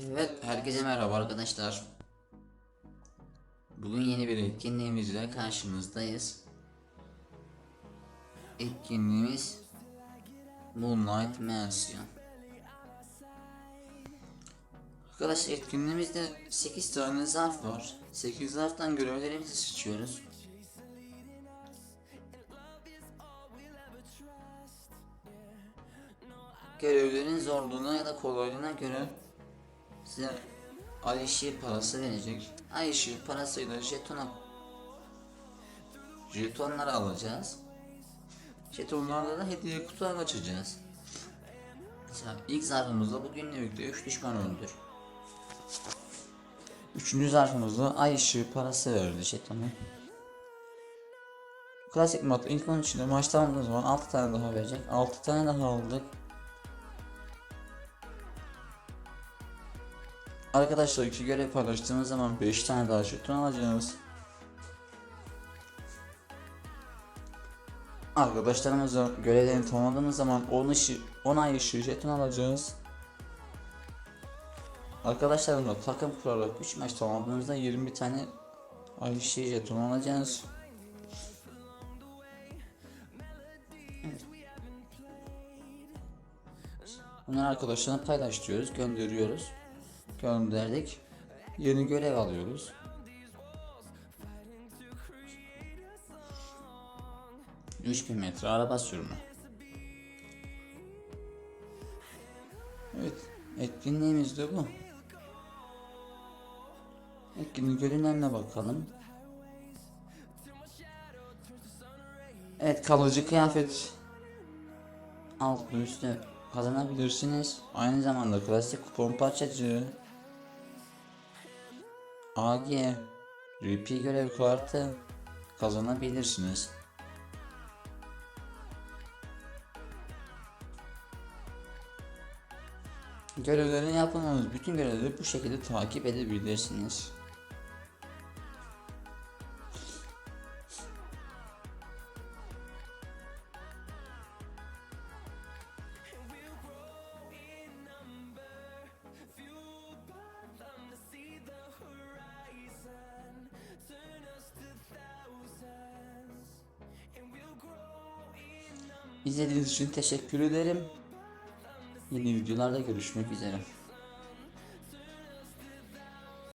Evet, herkese merhaba arkadaşlar. Bugün yeni bir etkinliğimizle karşınızdayız. Etkinliğimiz Moonlight Mansion. Arkadaşlar etkinliğimizde 8 tane zarf var. 8 zarftan görevlerimizi seçiyoruz. Görevlerin zorluğuna ya da kolaylığına göre size ay ışığı parası verecek. Ay ışığı parasıyla jetona jetonları alacağız. Jetonlarla da hediye kutular açacağız. Mesela ilk zarfımızda bugünlükte 3 düşman öldür. Üçüncü zarfımızda ay ışığı parası verdi jetonu. Klasik mod ilk onun içinde maçta aldığımız zaman 6 tane daha verecek. 6 tane daha aldık. Arkadaşlar iki görev paylaştığımız zaman 5 tane daha jeton alacağız. Arkadaşlarımızla görevlerini tamamladığımız zaman 10 ışı, 10 ay ışığı jeton alacağız. Arkadaşlarımla takım kurarak 3 maç tamamladığımızda 20 tane ay ışığı jeton alacağız. Bunları arkadaşlarına paylaştırıyoruz, gönderiyoruz gönderdik. Yeni görev alıyoruz. Üç bin metre araba sürme. Evet, etkinliğimiz de bu. Etkinlik görünenine bakalım. Evet, kalıcı kıyafet alt ve üstte kazanabilirsiniz. Aynı zamanda klasik kupon parçacığı AG RP görev kartı kazanabilirsiniz. Görevlerini yapmanız bütün görevleri bu şekilde takip edebilirsiniz. İzlediğiniz için teşekkür ederim. Yeni videolarda görüşmek üzere.